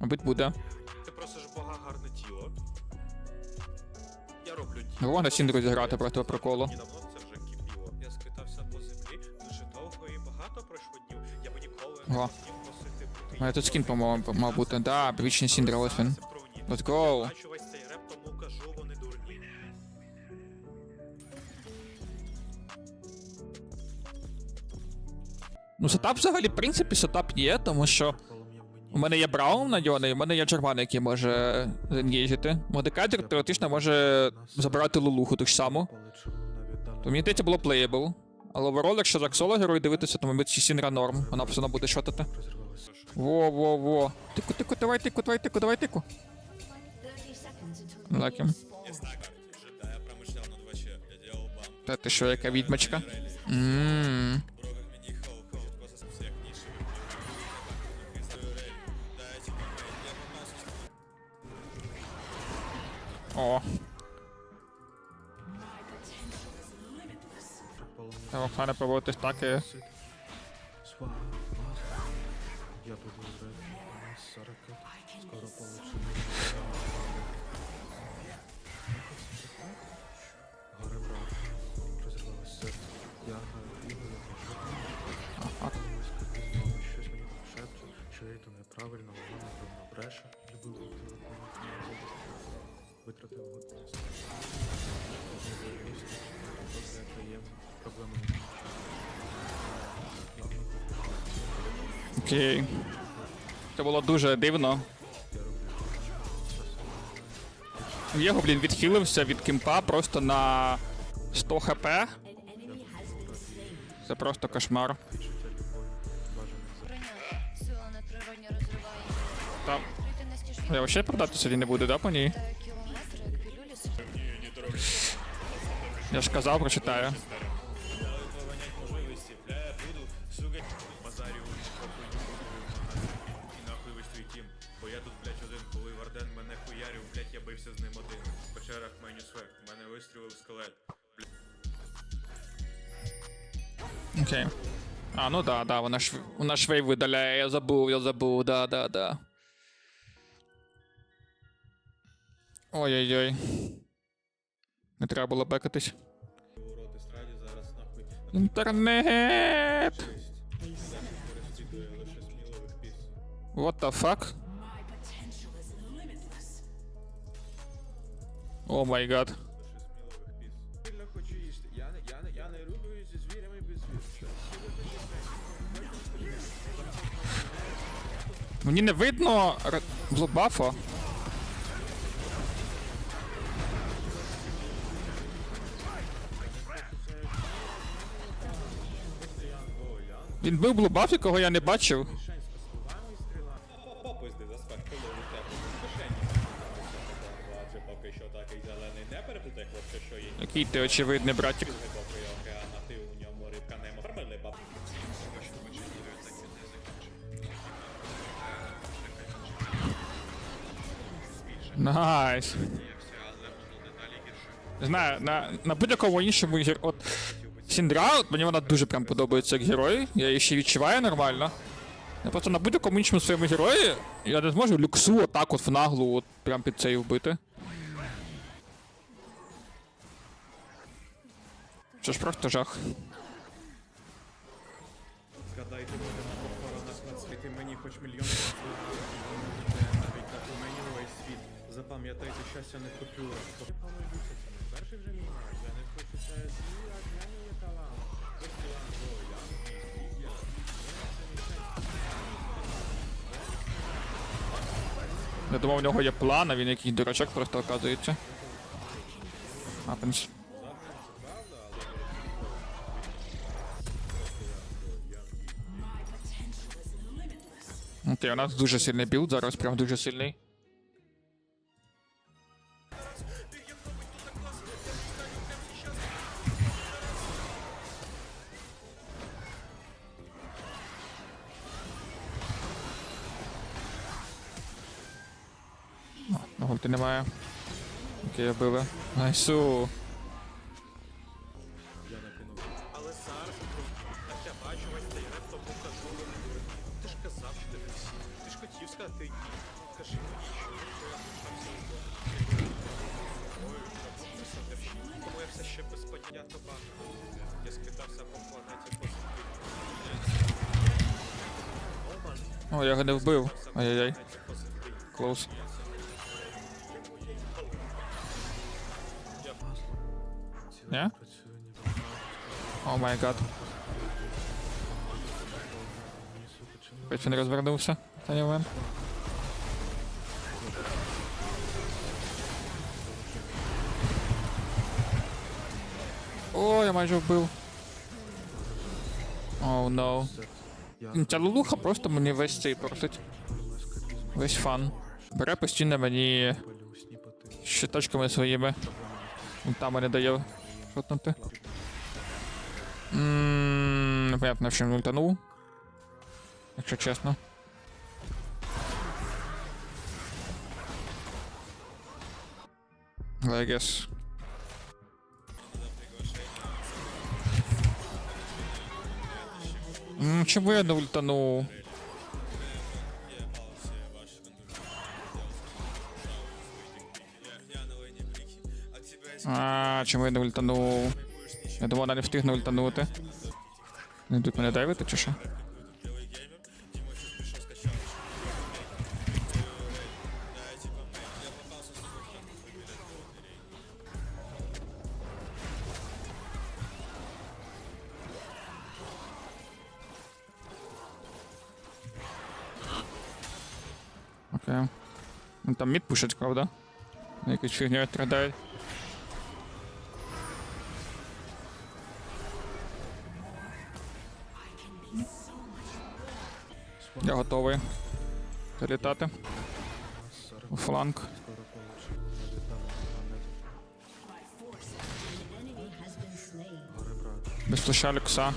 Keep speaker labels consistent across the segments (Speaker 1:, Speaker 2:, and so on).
Speaker 1: Мабуть, буде.
Speaker 2: Ти просиш Бога гарне тіло. Я роблю тіло.
Speaker 1: Ну, вон на Сіндру зіграти проти приколу.
Speaker 2: Недавно це вже кипіло. Я скитався по землі, дуже довго і багато пройшло днів. Я би ніколи не
Speaker 1: Ого.
Speaker 2: хотів просити бути.
Speaker 1: У мене тут скін, по-моєму, мав бути. Да, вічний Сіндра, ось. Let's go.
Speaker 2: Бачу весь цей реп, тому кажу, вони дурні.
Speaker 1: Ну, сетап взагалі, в принципі, сетап є, тому що у мене є Браун надьоний, у мене є Джерван, який може зенгейжити. Модикадер теоретично може забирати лулуху ту ж саму. То мені здається, було плеєбл. Але оверол, якщо так соло герой дивитися, то мабуть Сінра норм. Вона все буде шотати. Во-во-во. Тику, тику, давай тику, давай тику, давай тику. Лакі.
Speaker 3: Да, я промышлял на 2 Я делал бам.
Speaker 1: Та ти що, яка відьмачка? Ммм.
Speaker 3: Попался.
Speaker 1: О. Треба фане поводитись так і...
Speaker 4: Я буду играть с 40. Скоро получу. Горе
Speaker 1: Окей. Це було дуже дивно. Його, блін, відхилився від кімпа просто на 100 хп. Це просто кошмар. Там. Я взагалі продати сьогодні не буде, да, по ній? Я ж казав, прочитаю.
Speaker 2: З ним один. В печерах мені свек, мене вистрілив скелет.
Speaker 1: Окей. А, ну да, да, вона ж вона ж вейв видаляє, я забув, я забув, да, да, да. Ой-ой-ой. Не треба було бекатись. Інтернет! What the fuck?
Speaker 3: Звірями без звір.
Speaker 1: Мені не видно р- Він бив блубаф, якого я не бачив.
Speaker 3: Поки що такий зелений не переплутай, хлопче, що є
Speaker 1: Який ти очевидний братик.
Speaker 3: глибокий океан, а ти у ньому рибка нема. Фармили баб.
Speaker 1: Найс. Не Знаю, на, на будь-якому іншому гер... От Сіндра, от мені вона дуже прям подобається як герой. Я її ще відчуваю нормально. Я просто на будь-якому іншому своєму герої я не зможу люксу отак от в наглу, от прям під цей вбити. Це ж просто жах.
Speaker 2: Згадайте мене на похоронах нацвіти мені хоч мільйон. Навіть так у мені увесь світ. Запам'ятайте щастя не купюра. Я помилюся, це перший вже мій. Я не хочу це а в мене талант. Я
Speaker 1: думав, у нього є план, а він якийсь дурачок просто оказується. Happens. Окей, у нас дуже сильний білд зараз, прям дуже сильний. А, немає. Окей, вбили. Найсу.
Speaker 2: Але зараз, так я бачу весь цей реп, тому кажу. Ти ж казав, що ти не всі. Ти ж хотів сказати ні.
Speaker 4: скажи мені, що я залишався Сандерші. Тому я все ще без поняття бачу. Я скитався по планеті позитивно.
Speaker 1: О, я його вбив. Ай-яй-яй. Клоус.
Speaker 4: Ніби
Speaker 1: О май гад. Хоч він розвернувся в момент. О, я майже вбив. Оу, oh, no. Ця лулуха просто мені весь цей портить. Весь фан. Бере постійно мені щиточками своїми. Там мене дає шотнути. Ммм, непонятно, що він ультанув. Якщо чесно. Але I guess. М, Чому я не ультанув? А, чому я не ультанув? Я думав, вона не встигне ультанути. Не йдуть мене дайвити чи що? Ну там мід пушить, правда? Якусь фігню страдають. Я готовий. Залітати. У фланг. Без плаща люкса.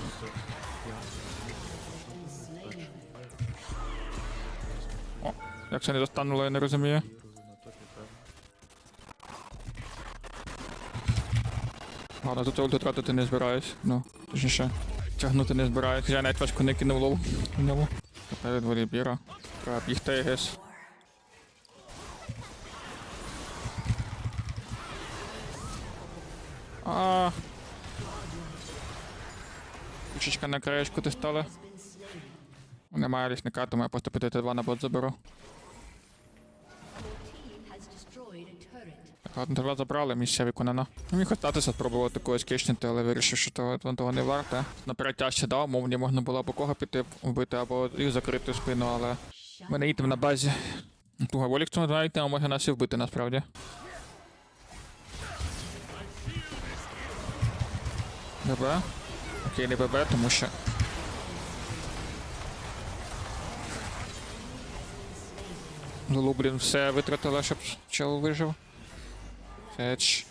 Speaker 1: Як це не достануло, я не розумію. Ладно, тут ульту тратити не збираюсь. Ну, точніше, тягнути не збираюсь. Я навіть важко не кинув лов в ньому. Тепер від волібіра. Треба бігти, гес. А. Кучечка на краєчку ти стали. Немає лісника, тому я просто піти Т2 на бот заберу. Ладно, Т2 забрали, місія виконана. Ну, Міг остатися спробувати когось кишнити, але вирішив, що того, того- не варте. На перетяжці дав, мов мені можна було або кого піти вбити, або їх закрити спину, але в мене ітем на базі. Туга волік цьому два ітема може нас і вбити насправді. ББ. Окей, не ББ, тому що. Лулу, блін, все витратила, щоб чел вижив. Фетч.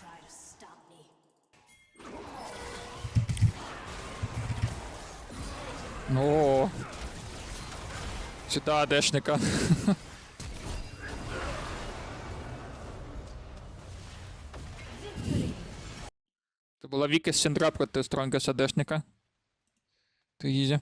Speaker 1: Ну. Сюда, дешника. Це була Віка Сіндра проти Стронгеса Дешника. Ти їзі.